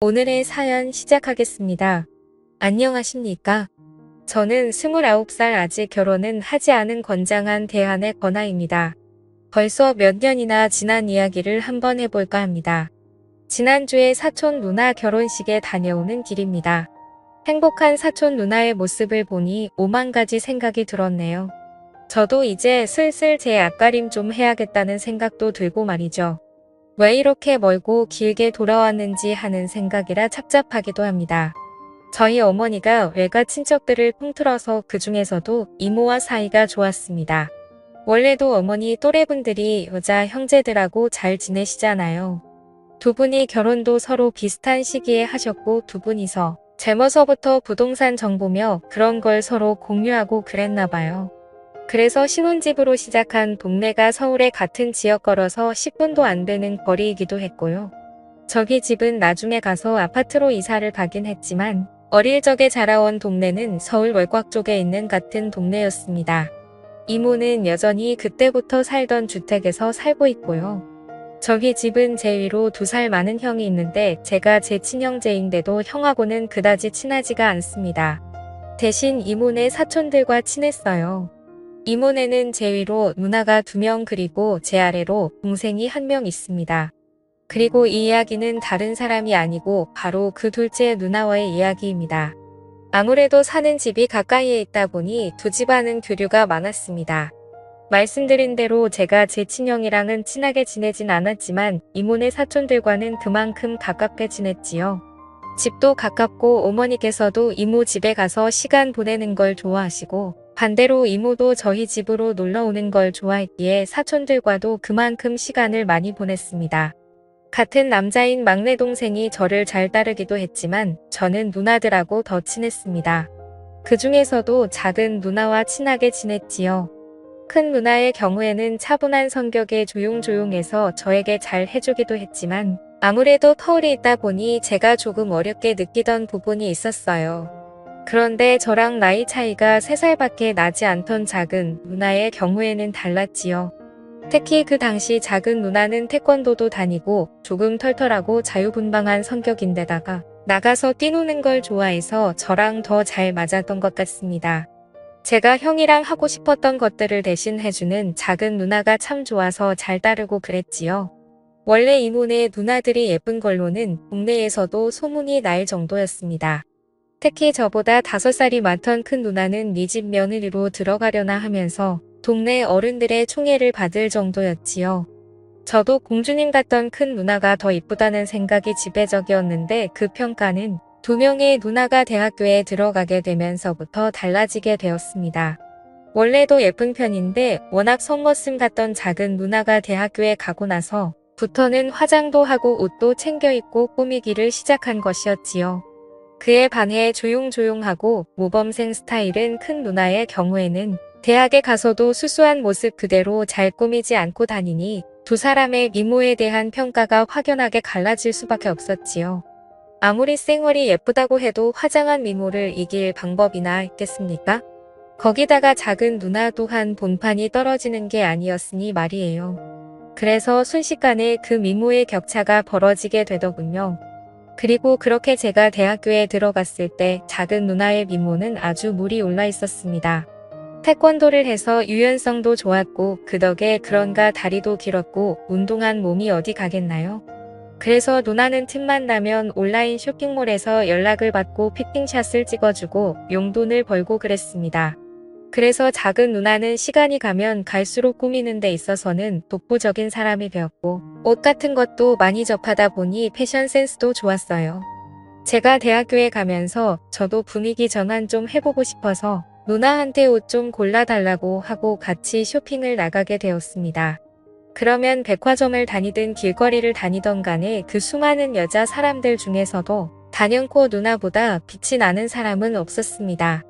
오늘의 사연 시작하겠습니다. 안녕하십니까? 저는 29살 아직 결혼은 하지 않은 건장한 대한의 건아입니다. 벌써 몇 년이나 지난 이야기를 한번 해볼까 합니다. 지난주에 사촌 누나 결혼식에 다녀오는 길입니다. 행복한 사촌 누나의 모습을 보니 오만 가지 생각이 들었네요. 저도 이제 슬슬 제 앞가림 좀 해야겠다는 생각도 들고 말이죠. 왜 이렇게 멀고 길게 돌아왔는지 하는 생각이라 착잡하기도 합니다. 저희 어머니가 외가 친척들을 통틀어서 그 중에서도 이모와 사이가 좋았습니다. 원래도 어머니 또래분들이 여자 형제들하고 잘 지내시잖아요. 두 분이 결혼도 서로 비슷한 시기에 하셨고 두 분이서 젊어서부터 부동산 정보며 그런 걸 서로 공유하고 그랬나 봐요. 그래서 신혼집으로 시작한 동네가 서울의 같은 지역 걸어서 10분도 안 되는 거리이기도 했고요. 저기 집은 나중에 가서 아파트로 이사를 가긴 했지만 어릴 적에 자라온 동네는 서울 월곽 쪽에 있는 같은 동네였습니다. 이모는 여전히 그때부터 살던 주택에서 살고 있고요. 저기 집은 제 위로 두 살 많은 형이 있는데 제가 제 친형제인데도 형하고는 그다지 친하지가 않습니다. 대신 이모네 사촌들과 친했어요. 이모네는 제 위로 누나가 두 명 그리고 제 아래로 동생이 한 명 있습니다. 그리고 이 이야기는 다른 사람이 아니고 바로 그 둘째 누나와의 이야기입니다. 아무래도 사는 집이 가까이에 있다 보니 두 집안은 교류가 많았습니다. 말씀드린 대로 제가 제 친형이랑은 친하게 지내진 않았지만 이모네 사촌들과는 그만큼 가깝게 지냈지요. 집도 가깝고 어머니께서도 이모 집에 가서 시간 보내는 걸 좋아하시고 반대로 이모도 저희 집으로 놀러 오는 걸 좋아했기에 사촌들과도 그만큼 시간을 많이 보냈습니다. 같은 남자인 막내 동생이 저를 잘 따르기도 했지만 저는 누나들하고 더 친했습니다. 그 중에서도 작은 누나와 친하게 지냈지요. 큰 누나의 경우에는 차분한 성격에 조용조용해서 저에게 잘 해주기도 했지만 아무래도 터울이 있다 보니 제가 조금 어렵게 느끼던 부분이 있었어요. 그런데 저랑 나이 차이가 3살밖에 나지 않던 작은 누나의 경우에는 달랐지요. 특히 그 당시 작은 누나는 태권도도 다니고 조금 털털하고 자유분방한 성격인데다가 나가서 뛰노는 걸 좋아해서 저랑 더 잘 맞았던 것 같습니다. 제가 형이랑 하고 싶었던 것들을 대신 해주는 작은 누나가 참 좋아서 잘 따르고 그랬지요. 원래 이모네 누나들이 예쁜 걸로는 동네에서도 소문이 날 정도였습니다. 특히 저보다 다섯 살이 많던 큰 누나는 네 집 며느리로 들어가려나 하면서 동네 어른들의 총애를 받을 정도였지요. 저도 공주님 같던 큰 누나가 더 이쁘다는 생각이 지배적이었는데 그 평가는 두 명의 누나가 대학교에 들어가게 되면서부터 달라지게 되었습니다. 원래도 예쁜 편인데 워낙 속멋슴 같던 작은 누나가 대학교에 가고 나서 부터는 화장도 하고 옷도 챙겨 입고 꾸미기를 시작한 것이었지요. 그에 반해 조용조용하고 모범생 스타일은 큰 누나의 경우에는 대학에 가서도 수수한 모습 그대로 잘 꾸미지 않고 다니니 두 사람의 미모에 대한 평가가 확연하게 갈라질 수밖에 없었지요. 아무리 쌩얼이 예쁘다고 해도 화장한 미모를 이길 방법이나 있겠습니까? 거기다가 작은 누나 또한 본판이 떨어지는 게 아니었으니 말이에요. 그래서 순식간에 그 미모의 격차가 벌어지게 되더군요. 그리고 그렇게 제가 대학교에 들어갔을 때 작은 누나의 미모는 아주 물이 올라 있었습니다. 태권도를 해서 유연성도 좋았고 그 덕에 그런가 다리도 길었고 운동한 몸이 어디 가겠나요? 그래서 누나는 틈만 나면 온라인 쇼핑몰에서 연락을 받고 피팅샷을 찍어주고 용돈을 벌고 그랬습니다. 그래서 작은 누나는 시간이 가면 갈수록 꾸미는 데 있어서는 독보적인 사람이 되었고 옷 같은 것도 많이 접하다 보니 패션 센스도 좋았어요. 제가 대학교에 가면서 저도 분위기 전환 좀 해보고 싶어서 누나한테 옷 좀 골라달라고 하고 같이 쇼핑을 나가게 되었습니다. 그러면 백화점을 다니든 길거리를 다니던 간에 그 수많은 여자 사람들 중에서도 단연코 누나보다 빛이 나는 사람은 없었습니다.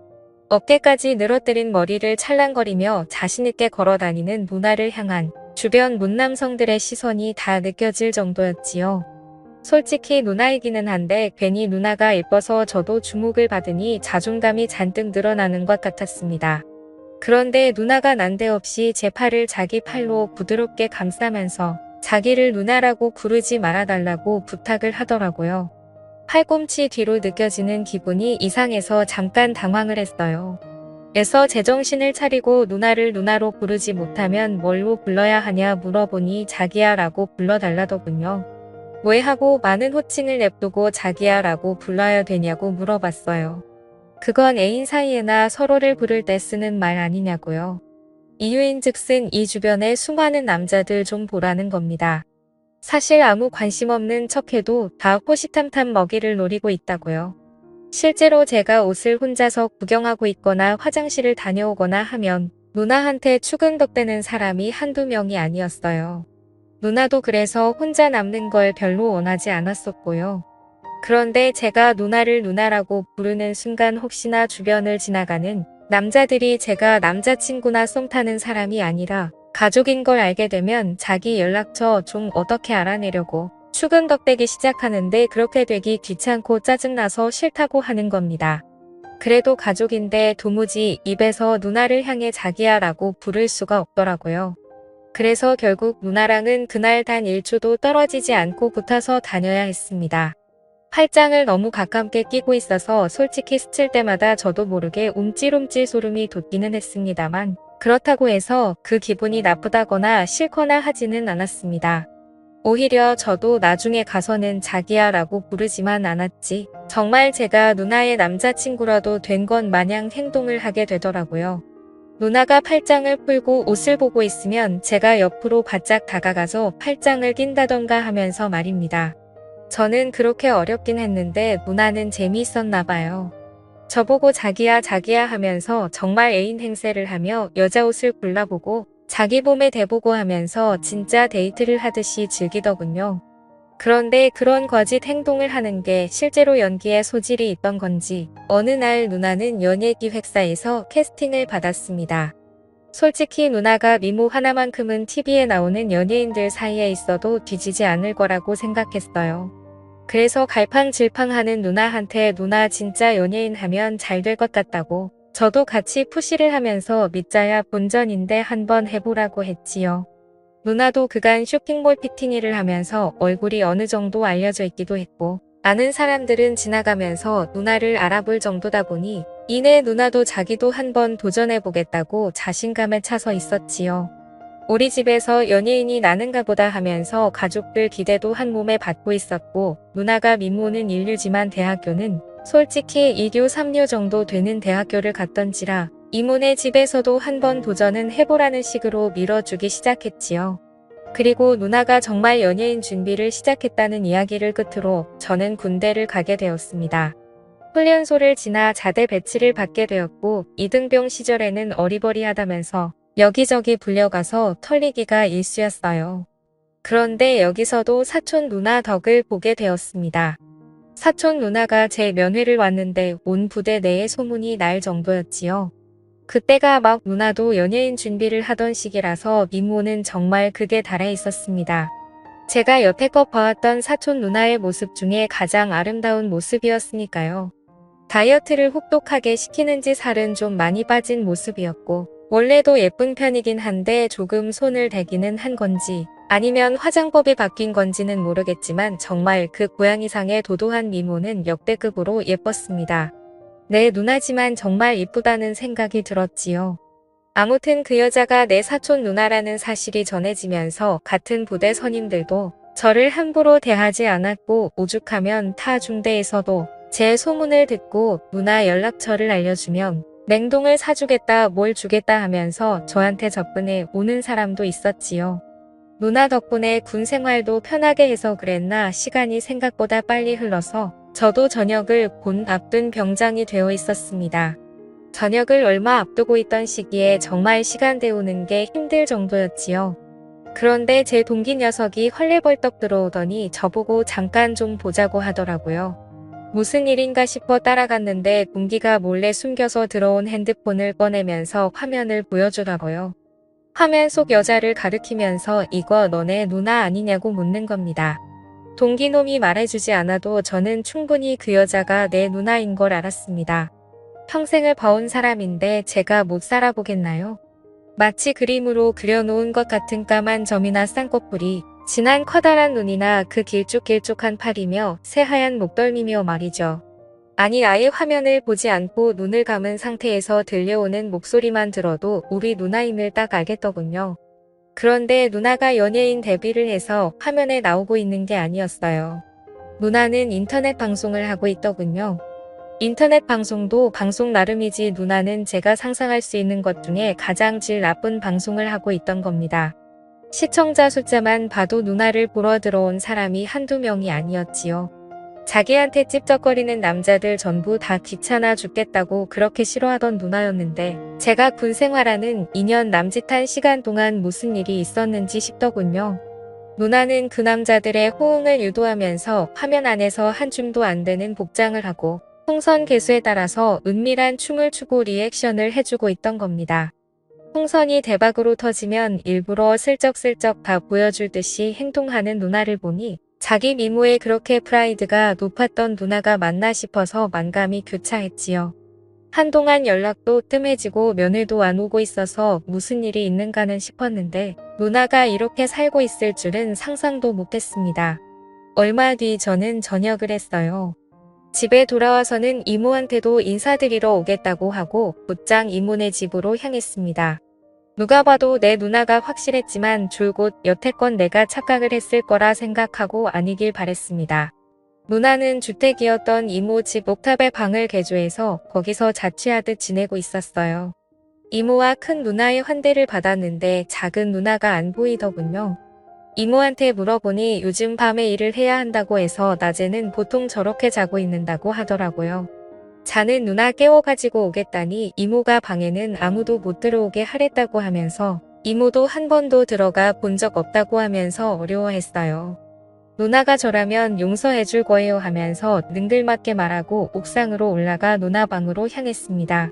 어깨까지 늘어뜨린 머리를 찰랑거리며 자신있게 걸어다니는 누나를 향한 주변 문남성들의 시선이 다 느껴질 정도였지요. 솔직히 누나이기는 한데 괜히 누나가 예뻐서 저도 주목을 받으니 자존감이 잔뜩 늘어나는 것 같았습니다. 그런데 누나가 난데없이 제 팔을 자기 팔로 부드럽게 감싸면서 자기를 누나라고 부르지 말아달라고 부탁을 하더라고요. 팔꿈치 뒤로 느껴지는 기분이 이상해서 잠깐 당황을 했어요. 에서 제정신을 차리고 누나를 누나로 부르지 못하면 뭘로 불러야 하냐 물어보니 자기야 라고 불러달라더군요. 왜 하고 많은 호칭을 냅두고 자기야 라고 불러야 되냐고 물어봤어요. 그건 애인 사이에나 서로를 부를 때 쓰는 말 아니냐고요. 이유인 즉슨 이 주변에 수많은 남자들 좀 보라는 겁니다. 사실 아무 관심 없는 척해도 다 호시탐탐 먹이를 노리고 있다고요. 실제로 제가 옷을 혼자서 구경하고 있거나 화장실을 다녀오거나 하면 누나한테 추근덕대는 사람이 한두 명이 아니었어요. 누나도 그래서 혼자 남는 걸 별로 원하지 않았었고요. 그런데 제가 누나를 누나라고 부르는 순간 혹시나 주변을 지나가는 남자들이 제가 남자친구나 썸 타는 사람이 아니라 가족인 걸 알게 되면 자기 연락처 좀 어떻게 알아내려고 추근덕대기 시작하는데 그렇게 되기 귀찮고 짜증나서 싫다고 하는 겁니다. 그래도 가족인데 도무지 입에서 누나를 향해 자기야 라고 부를 수가 없더라고요. 그래서 결국 누나랑은 그날 단 1초도 떨어지지 않고 붙어서 다녀야 했습니다. 팔짱을 너무 가깝게 끼고 있어서 솔직히 스칠 때마다 저도 모르게 움찔움찔 소름이 돋기는 했습니다만 그렇다고 해서 그 기분이 나쁘다거나 싫거나 하지는 않았습니다. 오히려 저도 나중에 가서는 자기야 라고 부르지만 않았지. 정말 제가 누나의 남자친구라도 된 건 마냥 행동을 하게 되더라고요. 누나가 팔짱을 풀고 옷을 보고 있으면 제가 옆으로 바짝 다가가서 팔짱을 낀다던가 하면서 말입니다. 저는 그렇게 어렵긴 했는데 누나는 재미있었나 봐요. 저보고 자기야 자기야 하면서 정말 애인 행세를 하며 여자 옷을 골라보고 자기 몸에 대보고 하면서 진짜 데이트를 하듯이 즐기더군요. 그런데 그런 거짓 행동을 하는 게 실제로 연기에 소질이 있던 건지 어느 날 누나는 연예 기획사에서 캐스팅을 받았습니다. 솔직히 누나가 미모 하나만큼은 TV에 나오는 연예인들 사이에 있어도 뒤지지 않을 거라고 생각했어요. 그래서 갈팡질팡하는 누나한테 누나 진짜 연예인 하면 잘 될 것 같다고 저도 같이 푸시를 하면서 믿자야 본전인데 한번 해보라고 했지요. 누나도 그간 쇼핑몰 피팅 일을 하면서 얼굴이 어느 정도 알려져 있기도 했고 아는 사람들은 지나가면서 누나를 알아볼 정도다 보니 이내 누나도 자기도 한번 도전해보겠다고 자신감에 차서 있었지요. 우리 집에서 연예인이 나는가 보다 하면서 가족들 기대도 한 몸에 받고 있었고 누나가 미모는 인류지만 대학교는 솔직히 2교 3료 정도 되는 대학교를 갔던지라 이모네 집에서도 한 번 도전은 해보라는 식으로 밀어주기 시작했지요. 그리고 누나가 정말 연예인 준비를 시작했다는 이야기를 끝으로 저는 군대를 가게 되었습니다. 훈련소를 지나 자대 배치를 받게 되었고 이등병 시절에는 어리버리하다면서 여기저기 불려가서 털리기가 일쑤였어요. 그런데 여기서도 사촌 누나 덕을 보게 되었습니다. 사촌 누나가 제 면회를 왔는데 온 부대 내에 소문이 날 정도였지요. 그때가 막 누나도 연예인 준비를 하던 시기라서 미모는 정말 극에 달해 있었습니다. 제가 여태껏 봐왔던 사촌 누나의 모습 중에 가장 아름다운 모습이었으니까요. 다이어트를 혹독하게 시키는지 살은 좀 많이 빠진 모습이었고 원래도 예쁜 편이긴 한데 조금 손을 대기는 한 건지 아니면 화장법이 바뀐 건지는 모르겠지만 정말 그 고양이상의 도도한 미모는 역대급으로 예뻤습니다. 내 누나지만 정말 이쁘다는 생각이 들었지요. 아무튼 그 여자가 내 사촌 누나라는 사실이 전해지면서 같은 부대 선임들도 저를 함부로 대하지 않았고 오죽하면 타 중대에서도 제 소문을 듣고 누나 연락처를 알려주면 냉동을 사주겠다 뭘 주겠다 하면서 저한테 접근해 오는 사람도 있었지요. 누나 덕분에 군 생활도 편하게 해서 그랬나 시간이 생각보다 빨리 흘러서 저도 저녁을 곧 앞둔 병장이 되어 있었습니다. 저녁을 얼마 앞두고 있던 시기에 정말 시간 때우는 게 힘들 정도였지요. 그런데 제 동기 녀석이 헐레벌떡 들어오더니 저보고 잠깐 좀 보자고 하더라고요. 무슨 일인가 싶어 따라갔는데 동기가 몰래 숨겨서 들어온 핸드폰을 꺼내면서 화면을 보여주더라고요. 화면 속 여자를 가리키면서 이거 너네 누나 아니냐고 묻는 겁니다. 동기놈이 말해주지 않아도 저는 충분히 그 여자가 내 누나인 걸 알았습니다. 평생을 봐온 사람인데 제가 못 살아보겠나요? 마치 그림으로 그려놓은 것 같은 까만 점이나 쌍꺼풀이 진한 커다란 눈이나 그 길쭉길쭉한 팔이며 새하얀 목덜미며 말이죠. 아니 아예 화면을 보지 않고 눈을 감은 상태에서 들려오는 목소리만 들어도 우리 누나임을 딱 알겠더군요. 그런데 누나가 연예인 데뷔를 해서 화면에 나오고 있는 게 아니었어요. 누나는 인터넷 방송을 하고 있더군요. 인터넷 방송도 방송 나름이지 누나는 제가 상상할 수 있는 것 중에 가장 질 나쁜 방송을 하고 있던 겁니다. 시청자 숫자만 봐도 누나를 보러 들어온 사람이 한두 명이 아니었지요. 자기한테 찝쩍거리는 남자들 전부 다 귀찮아 죽겠다고 그렇게 싫어하던 누나였는데 제가 군 생활하는 2년 남짓한 시간 동안 무슨 일이 있었는지 싶더군요. 누나는 그 남자들의 호응을 유도하면서 화면 안에서 한 줌도 안 되는 복장을 하고 풍선 개수에 따라서 은밀한 춤을 추고 리액션을 해주고 있던 겁니다. 풍선이 대박으로 터지면 일부러 슬쩍슬쩍 다 보여줄 듯이 행동하는 누나를 보니 자기 미모에 그렇게 프라이드가 높았던 누나가 맞나 싶어서 만감이 교차했지요. 한동안 연락도 뜸해지고 면회도 안 오고 있어서 무슨 일이 있는가는 싶었는데 누나가 이렇게 살고 있을 줄은 상상도 못했습니다. 얼마 뒤 저는 전역을 했어요. 집에 돌아와서는 이모한테도 인사드리러 오겠다고 하고 곧장 이모네 집으로 향했습니다. 누가 봐도 내 누나가 확실했지만 줄곧 여태껏 내가 착각을 했을 거라 생각하고 아니길 바랬습니다. 누나는 주택이었던 이모 집 옥탑에 방을 개조해서 거기서 자취하듯 지내고 있었어요. 이모와 큰 누나의 환대를 받았는데 작은 누나가 안 보이더군요. 이모한테 물어보니 요즘 밤에 일을 해야 한다고 해서 낮에는 보통 저렇게 자고 있는다고 하더라고요. 자는 누나 깨워가지고 오겠다니 이모가 방에는 아무도 못 들어오게 하랬다고 하면서 이모도 한 번도 들어가 본 적 없다고 하면서 어려워했어요. 누나가 저라면 용서해 줄 거예요 하면서 능글맞게 말하고 옥상으로 올라가 누나 방으로 향했습니다.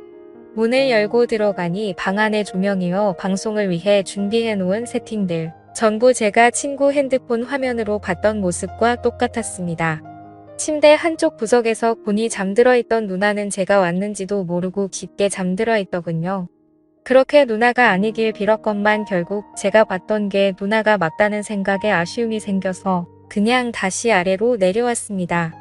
문을 열고 들어가니 방 안에 조명이어 방송을 위해 준비해 놓은 세팅들. 전부 제가 친구 핸드폰 화면으로 봤던 모습과 똑같았습니다. 침대 한쪽 구석에서 곤히 잠들어 있던 누나는 제가 왔는지도 모르고 깊게 잠들어 있더군요. 그렇게 누나가 아니길 빌었건만 결국 제가 봤던 게 누나가 맞다는 생각에 아쉬움이 생겨서 그냥 다시 아래로 내려왔습니다.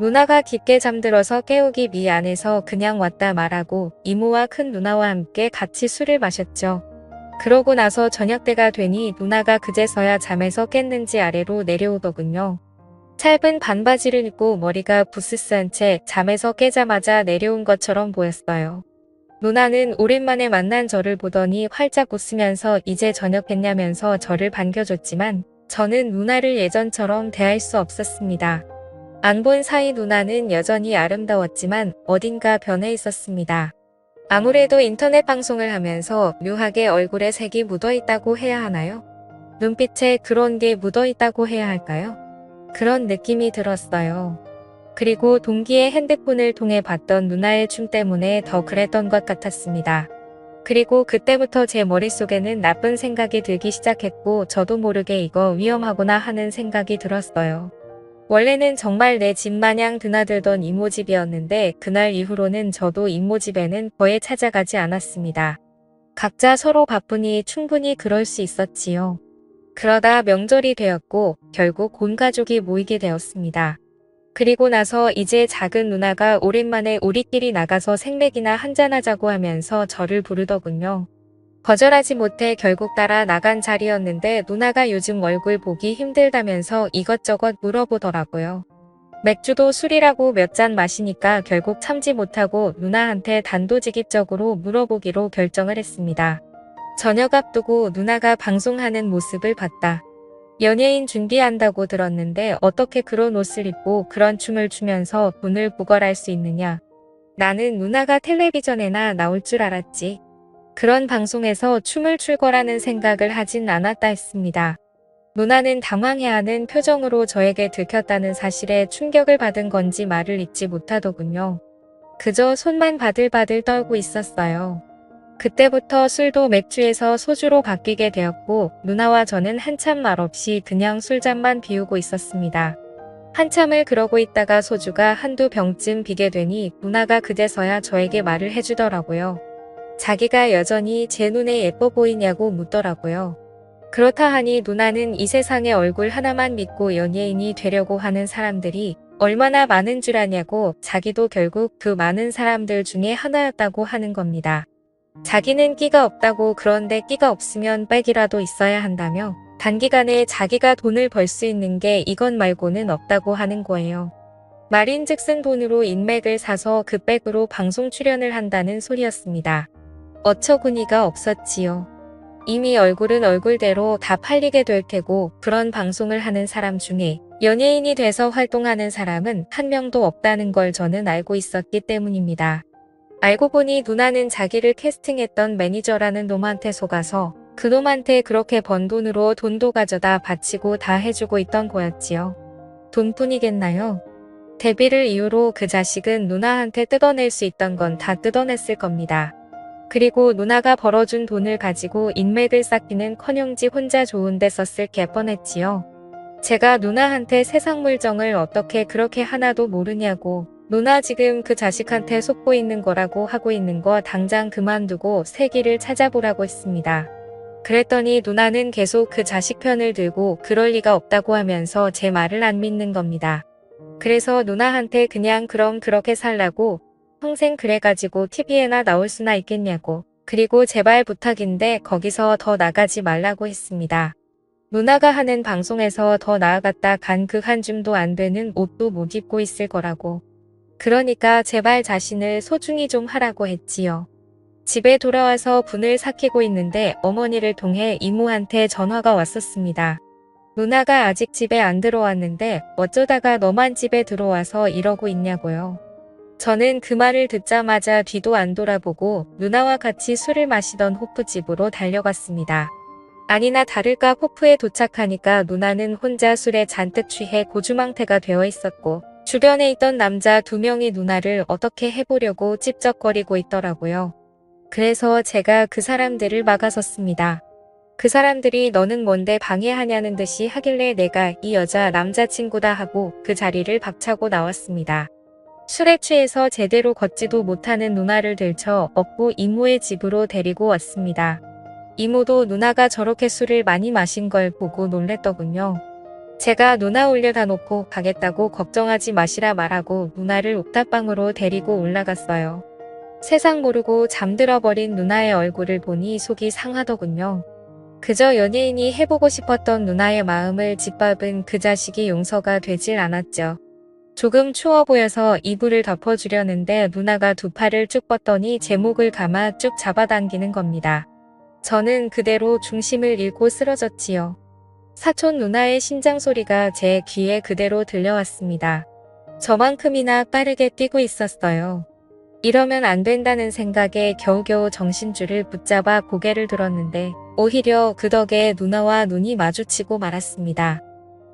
누나가 깊게 잠들어서 깨우기 미안해서 그냥 왔다 말하고 이모와 큰 누나와 함께 같이 술을 마셨죠. 그러고 나서 저녁 때가 되니 누나가 그제서야 잠에서 깼는지 아래로 내려오더군요. 짧은 반바지를 입고 머리가 부스스한 채 잠에서 깨자마자 내려온 것처럼 보였어요. 누나는 오랜만에 만난 저를 보더니 활짝 웃으면서 이제 저녁했냐면서 저를 반겨줬지만 저는 누나를 예전처럼 대할 수 없었습니다. 안 본 사이 누나는 여전히 아름다웠지만 어딘가 변해 있었습니다. 아무래도 인터넷 방송을 하면서 묘하게 얼굴에 색이 묻어 있다고 해야 하나요? 눈빛에 그런 게 묻어 있다고 해야 할까요? 그런 느낌이 들었어요. 그리고 동기의 핸드폰을 통해 봤던 누나의 춤 때문에 더 그랬던 것 같았습니다. 그리고 그때부터 제 머릿속에는 나쁜 생각이 들기 시작했고 저도 모르게 이거 위험하구나 하는 생각이 들었어요. 원래는 정말 내 집 마냥 드나들던 이모 집이었는데 그날 이후로는 저도 이모 집에는 거의 찾아가지 않았습니다. 각자 서로 바쁘니 충분히 그럴 수 있었지요. 그러다 명절이 되었고 결국 온 가족이 모이게 되었습니다. 그리고 나서 이제 작은 누나가 오랜만에 우리끼리 나가서 생맥이나 한잔하자고 하면서 저를 부르더군요. 거절하지 못해 결국 따라 나간 자리였는데 누나가 요즘 얼굴 보기 힘들다면서 이것저것 물어보더라고요. 맥주도 술이라고 몇 잔 마시니까 결국 참지 못하고 누나한테 단도직입적으로 물어보기로 결정을 했습니다. 저녁 앞두고 누나가 방송하는 모습을 봤다. 연예인 준비한다고 들었는데 어떻게 그런 옷을 입고 그런 춤을 추면서 돈을 구걸할 수 있느냐. 나는 누나가 텔레비전에나 나올 줄 알았지. 그런 방송에서 춤을 출 거라는 생각을 하진 않았다 했습니다. 누나는 당황해하는 표정으로 저에게 들켰다는 사실에 충격을 받은 건지 말을 잇지 못하더군요. 그저 손만 바들바들 떨고 있었어요. 그때부터 술도 맥주에서 소주로 바뀌게 되었고 누나와 저는 한참 말없이 그냥 술잔만 비우고 있었습니다. 한참을 그러고 있다가 소주가 한두 병쯤 비게 되니 누나가 그제서야 저에게 말을 해주더라고요. 자기가 여전히 제 눈에 예뻐 보이냐고 묻더라고요. 그렇다 하니 누나는 이 세상의 얼굴 하나만 믿고 연예인이 되려고 하는 사람들이 얼마나 많은 줄 아냐고 자기도 결국 그 많은 사람들 중에 하나였다고 하는 겁니다. 자기는 끼가 없다고 그런데 끼가 없으면 백이라도 있어야 한다며 단기간에 자기가 돈을 벌 수 있는 게 이것 말고는 없다고 하는 거예요. 말인즉슨 돈으로 인맥을 사서 그 백으로 방송 출연을 한다는 소리였습니다. 어처구니가 없었지요. 이미 얼굴은 얼굴대로 다 팔리게 될 테고 그런 방송을 하는 사람 중에 연예인이 돼서 활동하는 사람은 한 명도 없다는 걸 저는 알고 있었기 때문입니다. 알고 보니 누나는 자기를 캐스팅했던 매니저라는 놈한테 속아서 그 놈한테 그렇게 번 돈으로 돈도 가져다 바치고 다 해주고 있던 거였지요. 돈뿐이겠나요? 데뷔를 이후로 그 자식은 누나한테 뜯어낼 수 있던 건 다 뜯어냈을 겁니다. 그리고 누나가 벌어준 돈을 가지고 인맥을 쌓기는 커녕지 혼자 좋은데 썼을 게 뻔했지요. 제가 누나한테 세상 물정을 어떻게 그렇게 하나도 모르냐고 누나 지금 그 자식한테 속고 있는 거라고 하고 있는 거 당장 그만두고 새 길을 찾아보라고 했습니다. 그랬더니 누나는 계속 그 자식 편을 들고 그럴 리가 없다고 하면서 제 말을 안 믿는 겁니다. 그래서 누나한테 그냥 그럼 그렇게 살라고 평생 그래가지고 TV에나 나올 수나 있겠냐고 그리고 제발 부탁인데 거기서 더 나가지 말라고 했습니다. 누나가 하는 방송에서 더 나아갔다 간 그 한 줌도 안 되는 옷도 못 입고 있을 거라고. 그러니까 제발 자신을 소중히 좀 하라고 했지요. 집에 돌아와서 분을 삭히고 있는데 어머니를 통해 이모한테 전화가 왔었습니다. 누나가 아직 집에 안 들어왔는데 어쩌다가 너만 집에 들어와서 이러고 있냐고요. 저는 그 말을 듣자마자 뒤도 안 돌아보고 누나와 같이 술을 마시던 호프집으로 달려갔습니다. 아니나 다를까 호프에 도착하니까 누나는 혼자 술에 잔뜩 취해 고주망태가 되어 있었고 주변에 있던 남자 두 명이 누나를 어떻게 해보려고 찝쩍거리고 있더라고요. 그래서 제가 그 사람들을 막아섰습니다. 그 사람들이 너는 뭔데 방해하냐는 듯이 하길래 내가 이 여자 남자친구다 하고 그 자리를 박차고 나왔습니다. 술에 취해서 제대로 걷지도 못하는 누나를 들쳐 업고 이모의 집으로 데리고 왔습니다. 이모도 누나가 저렇게 술을 많이 마신 걸 보고 놀랬더군요. 제가 누나 올려다 놓고 가겠다고 걱정하지 마시라 말하고 누나를 옥탑방으로 데리고 올라갔어요. 세상 모르고 잠들어 버린 누나의 얼굴을 보니 속이 상하더군요. 그저 연예인이 해보고 싶었던 누나의 마음을 짓밟은 그 자식이 용서가 되질 않았죠. 조금 추워 보여서 이불을 덮어주려는데 누나가 두 팔을 쭉 뻗더니 제 목을 감아 쭉 잡아당기는 겁니다. 저는 그대로 중심을 잃고 쓰러졌지요. 사촌 누나의 심장 소리가 제 귀에 그대로 들려왔습니다. 저만큼이나 빠르게 뛰고 있었어요. 이러면 안 된다는 생각에 겨우겨우 정신줄을 붙잡아 고개를 들었는데 오히려 그 덕에 누나와 눈이 마주치고 말았습니다.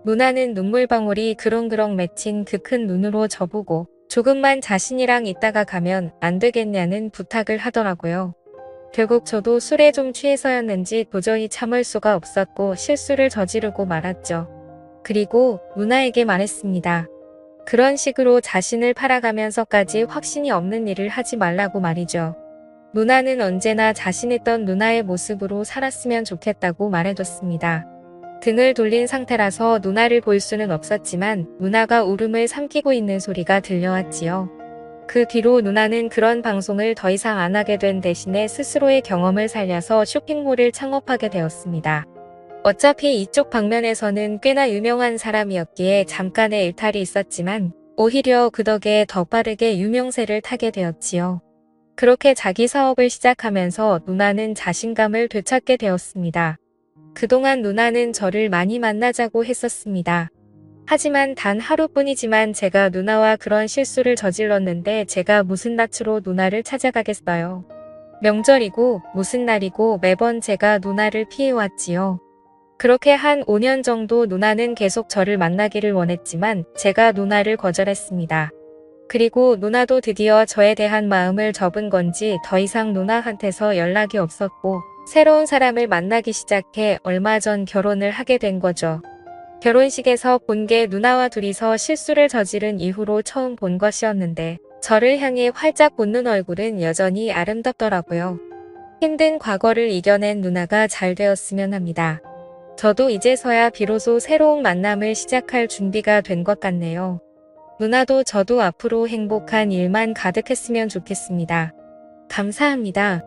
누나는 눈물방울이 그렁그렁 맺힌 그 큰 눈으로 저보고 조금만 자신이랑 있다가 가면 안 되겠냐는 부탁을 하더라고요. 결국 저도 술에 좀 취해서였는지 도저히 참을 수가 없었고 실수를 저지르고 말았죠. 그리고 누나에게 말했습니다. 그런 식으로 자신을 팔아가면서까지 확신이 없는 일을 하지 말라고 말이죠. 누나는 언제나 자신있던 누나의 모습으로 살았으면 좋겠다고 말해줬습니다. 등을 돌린 상태라서 누나를 볼 수는 없었지만 누나가 울음을 삼키고 있는 소리가 들려왔지요. 그 뒤로 누나는 그런 방송을 더 이상 안 하게 된 대신에 스스로의 경험을 살려서 쇼핑몰을 창업하게 되었습니다. 어차피 이쪽 방면에서는 꽤나 유명한 사람이었기에 잠깐의 일탈이 있었지만 오히려 그 덕에 더 빠르게 유명세를 타게 되었지요. 그렇게 자기 사업을 시작하면서 누나는 자신감을 되찾게 되었습니다. 그동안 누나는 저를 많이 만나자고 했었습니다. 하지만 단 하루뿐이지만 제가 누나와 그런 실수를 저질렀는데 제가 무슨 낯으로 누나를 찾아가겠어요. 명절이고 무슨 날이고 매번 제가 누나를 피해왔지요. 그렇게 한 5년 정도 누나는 계속 저를 만나기를 원했지만 제가 누나를 거절했습니다. 그리고 누나도 드디어 저에 대한 마음을 접은 건지 더 이상 누나한테서 연락이 없었고 새로운 사람을 만나기 시작해 얼마 전 결혼을 하게 된 거죠. 결혼식에서 본 게 누나와 둘이서 실수를 저지른 이후로 처음 본 것이었는데 저를 향해 활짝 웃는 얼굴은 여전히 아름답더라고요. 힘든 과거를 이겨낸 누나가 잘 되었으면 합니다. 저도 이제서야 비로소 새로운 만남을 시작할 준비가 된 것 같네요. 누나도 저도 앞으로 행복한 일만 가득했으면 좋겠습니다. 감사합니다.